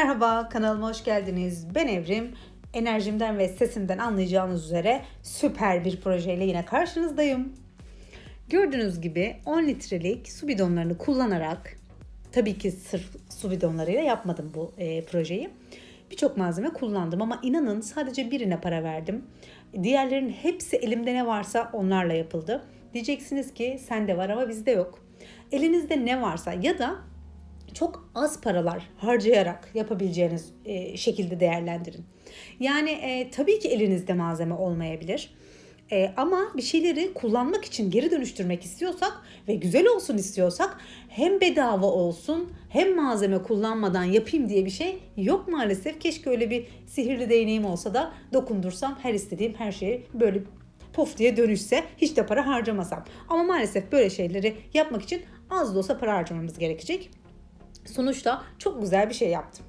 Merhaba, kanalıma hoş geldiniz. Ben Evrim. Enerjimden ve sesimden anlayacağınız üzere süper bir projeyle yine karşınızdayım. Gördüğünüz gibi 10 litrelik su bidonlarını kullanarak, tabii ki sırf su bidonlarıyla yapmadım bu e, projeyi. Birçok malzeme kullandım ama inanın sadece birine para verdim. Diğerlerinin hepsi elimde ne varsa onlarla yapıldı. Diyeceksiniz ki sende var ama bizde yok. Elinizde ne varsa ya da çok az paralar harcayarak yapabileceğiniz e, şekilde değerlendirin. Yani e, tabii ki elinizde malzeme olmayabilir. E, ama bir şeyleri kullanmak için geri dönüştürmek istiyorsak ve güzel olsun istiyorsak hem bedava olsun hem malzeme kullanmadan yapayım diye bir şey yok maalesef. Keşke öyle bir sihirli değneğim olsa da dokundursam her istediğim her şeyi böyle pof diye dönüşse hiç de para harcamasam. Ama maalesef böyle şeyleri yapmak için az da olsa para harcamamız gerekecek. Sonuçta çok güzel bir şey yaptım.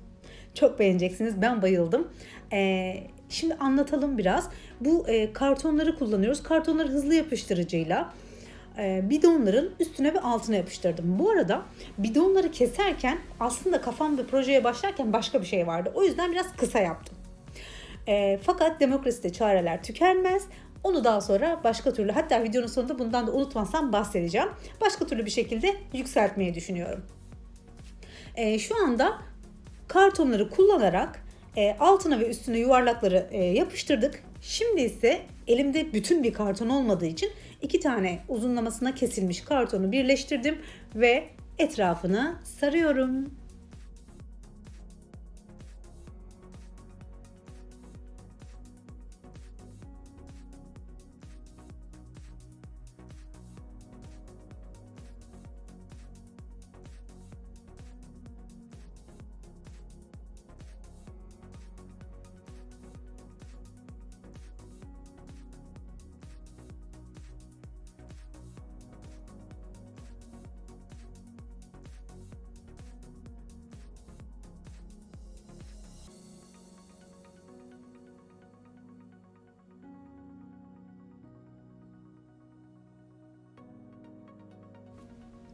Çok beğeneceksiniz. Ben bayıldım. Ee, şimdi anlatalım biraz. Bu e, kartonları kullanıyoruz. Kartonları hızlı yapıştırıcıyla e, bidonların üstüne ve altına yapıştırdım. Bu arada bidonları keserken aslında kafamda projeye başlarken başka bir şey vardı. O yüzden biraz kısa yaptım. E, fakat demokraside çareler tükenmez. Onu daha sonra başka türlü hatta videonun sonunda bundan da unutmazsam bahsedeceğim. Başka türlü bir şekilde yükseltmeyi düşünüyorum. E, şu anda kartonları kullanarak e, altına ve üstüne yuvarlakları e, yapıştırdık. Şimdi ise elimde bütün bir karton olmadığı için iki tane uzunlamasına kesilmiş kartonu birleştirdim ve etrafını sarıyorum.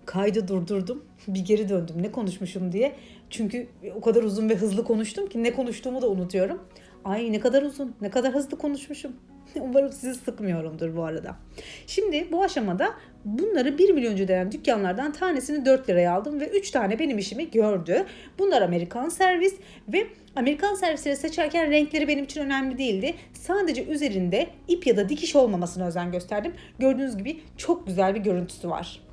Kaydı durdurdum. Bir geri döndüm ne konuşmuşum diye. Çünkü o kadar uzun ve hızlı konuştum ki ne konuştuğumu da unutuyorum. Ay ne kadar uzun, ne kadar hızlı konuşmuşum. Umarım sizi sıkmıyorumdur bu arada. Şimdi bu aşamada bunları 1 milyoncu denen dükkanlardan tanesini 4 liraya aldım ve 3 tane benim işimi gördü. Bunlar Amerikan servis ve Amerikan servisleri seçerken renkleri benim için önemli değildi. Sadece üzerinde ip ya da dikiş olmamasına özen gösterdim. Gördüğünüz gibi çok güzel bir görüntüsü var.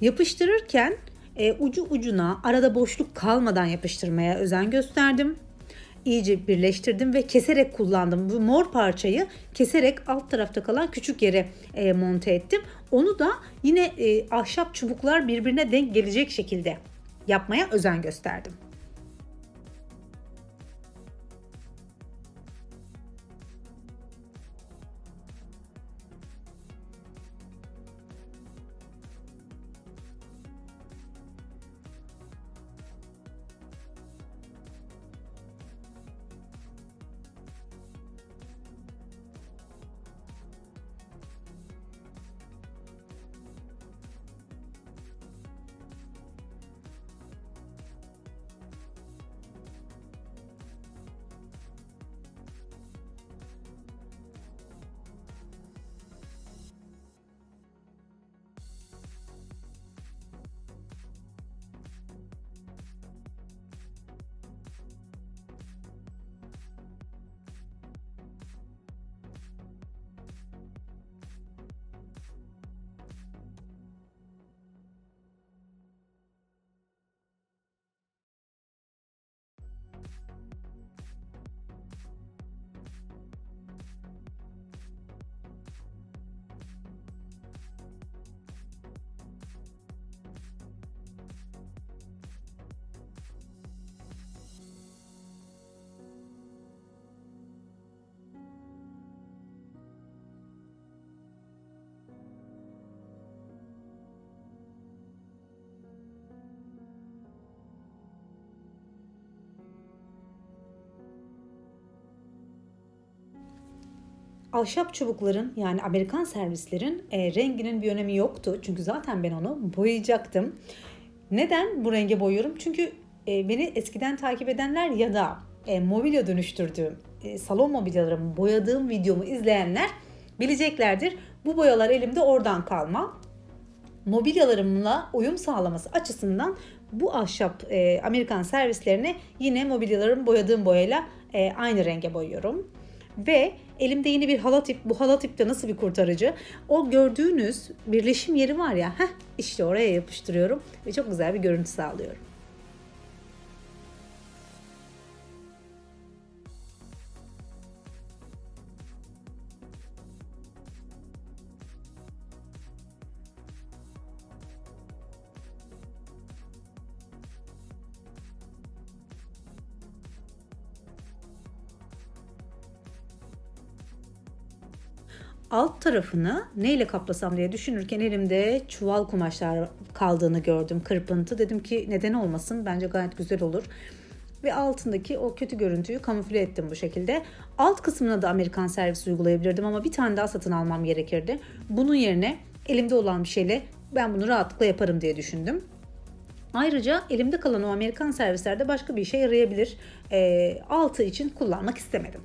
Yapıştırırken e, ucu ucuna arada boşluk kalmadan yapıştırmaya özen gösterdim. İyice birleştirdim ve keserek kullandım. Bu mor parçayı keserek alt tarafta kalan küçük yere e, monte ettim. Onu da yine e, ahşap çubuklar birbirine denk gelecek şekilde yapmaya özen gösterdim. Ahşap çubukların yani Amerikan servislerin e, renginin bir önemi yoktu. Çünkü zaten ben onu boyayacaktım. Neden bu renge boyuyorum? Çünkü e, beni eskiden takip edenler ya da e, mobilya dönüştürdüğüm, e, salon mobilyalarımı boyadığım videomu izleyenler bileceklerdir. Bu boyalar elimde oradan kalma. Mobilyalarımla uyum sağlaması açısından bu ahşap e, Amerikan servislerini yine mobilyalarımı boyadığım boyayla e, aynı renge boyuyorum. Ve elimde yeni bir halatip. Bu halatip de nasıl bir kurtarıcı? O gördüğünüz birleşim yeri var ya. Heh, işte oraya yapıştırıyorum ve çok güzel bir görüntü sağlıyorum. Alt tarafını neyle kaplasam diye düşünürken elimde çuval kumaşlar kaldığını gördüm. Kırpıntı. Dedim ki neden olmasın? Bence gayet güzel olur. Ve altındaki o kötü görüntüyü kamufle ettim bu şekilde. Alt kısmına da Amerikan servis uygulayabilirdim ama bir tane daha satın almam gerekirdi. Bunun yerine elimde olan bir şeyle ben bunu rahatlıkla yaparım diye düşündüm. Ayrıca elimde kalan o Amerikan servislerde başka bir işe yarayabilir. E, altı için kullanmak istemedim.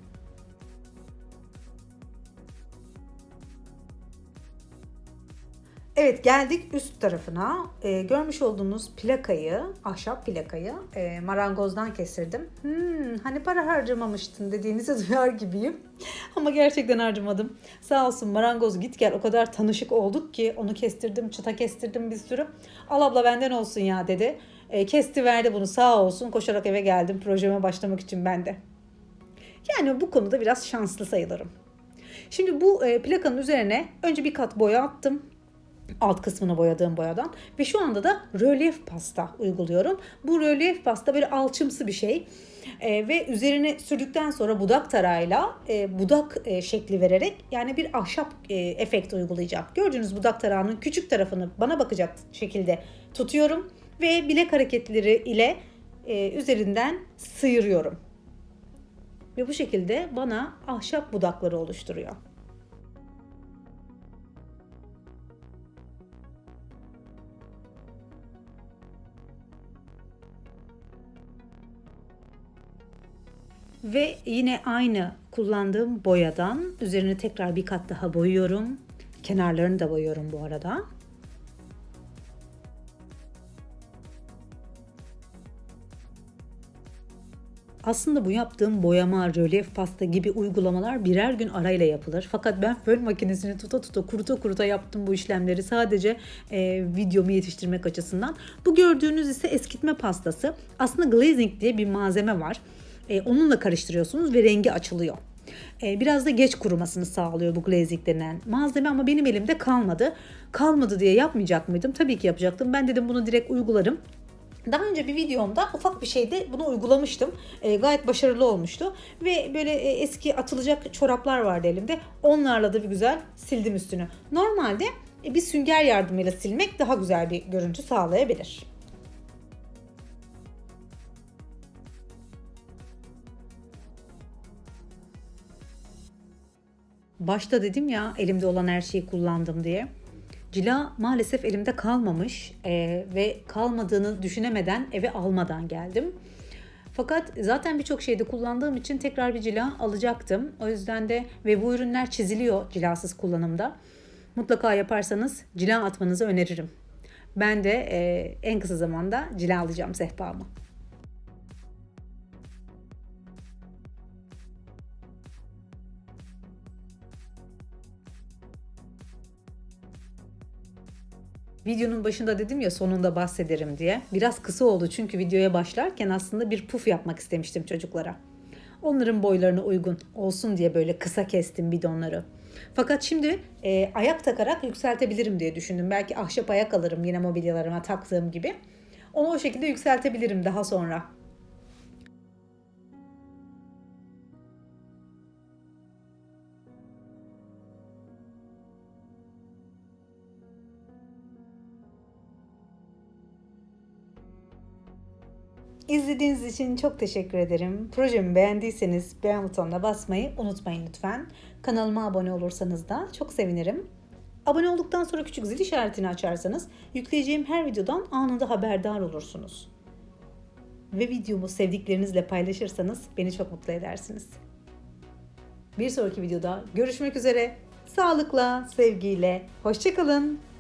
Evet geldik üst tarafına. Ee, görmüş olduğunuz plakayı, ahşap plakayı e, marangozdan kestirdim. Hmm, hani para harcamamıştın dediğinizi duyar gibiyim. Ama gerçekten harcamadım. Sağ olsun marangoz git gel o kadar tanışık olduk ki onu kestirdim, çıta kestirdim bir sürü. Al abla benden olsun ya dedi. E, kesti verdi bunu sağ olsun koşarak eve geldim projeme başlamak için ben de. Yani bu konuda biraz şanslı sayılırım. Şimdi bu e, plakanın üzerine önce bir kat boya attım alt kısmını boyadığım boyadan ve şu anda da rölyef pasta uyguluyorum. Bu rölyef pasta böyle alçımsı bir şey. E, ve üzerine sürdükten sonra budak tarağıyla e, budak e, şekli vererek yani bir ahşap e, efekt uygulayacağım. Gördüğünüz budak tarağının küçük tarafını bana bakacak şekilde tutuyorum ve bilek hareketleri ile e, üzerinden sıyırıyorum. Ve bu şekilde bana ahşap budakları oluşturuyor. Ve yine aynı kullandığım boyadan üzerine tekrar bir kat daha boyuyorum. Kenarlarını da boyuyorum bu arada. Aslında bu yaptığım boyama, rölyef pasta gibi uygulamalar birer gün arayla yapılır. Fakat ben fön makinesini tuta tuta kuruta kuruta yaptım bu işlemleri sadece e, videomu yetiştirmek açısından. Bu gördüğünüz ise eskitme pastası. Aslında glazing diye bir malzeme var. E, onunla karıştırıyorsunuz ve rengi açılıyor. E, biraz da geç kurumasını sağlıyor bu glazing denen malzeme ama benim elimde kalmadı. Kalmadı diye yapmayacak mıydım? Tabii ki yapacaktım. Ben dedim bunu direkt uygularım. Daha önce bir videomda ufak bir şeyde bunu uygulamıştım. E, gayet başarılı olmuştu. Ve böyle e, eski atılacak çoraplar vardı elimde. Onlarla da bir güzel sildim üstünü. Normalde e, bir sünger yardımıyla silmek daha güzel bir görüntü sağlayabilir. Başta dedim ya elimde olan her şeyi kullandım diye. Cila maalesef elimde kalmamış e, ve kalmadığını düşünemeden eve almadan geldim. Fakat zaten birçok şeyde kullandığım için tekrar bir cila alacaktım. O yüzden de ve bu ürünler çiziliyor cilasız kullanımda. Mutlaka yaparsanız cila atmanızı öneririm. Ben de e, en kısa zamanda cila alacağım sehpamı. Videonun başında dedim ya sonunda bahsederim diye. Biraz kısa oldu çünkü videoya başlarken aslında bir puf yapmak istemiştim çocuklara. Onların boylarına uygun olsun diye böyle kısa kestim bidonları. Fakat şimdi e, ayak takarak yükseltebilirim diye düşündüm. Belki ahşap ayak alırım yine mobilyalarıma taktığım gibi. Onu o şekilde yükseltebilirim daha sonra. İzlediğiniz için çok teşekkür ederim. Projemi beğendiyseniz beğen butonuna basmayı unutmayın lütfen. Kanalıma abone olursanız da çok sevinirim. Abone olduktan sonra küçük zil işaretini açarsanız yükleyeceğim her videodan anında haberdar olursunuz. Ve videomu sevdiklerinizle paylaşırsanız beni çok mutlu edersiniz. Bir sonraki videoda görüşmek üzere. Sağlıkla, sevgiyle, hoşçakalın.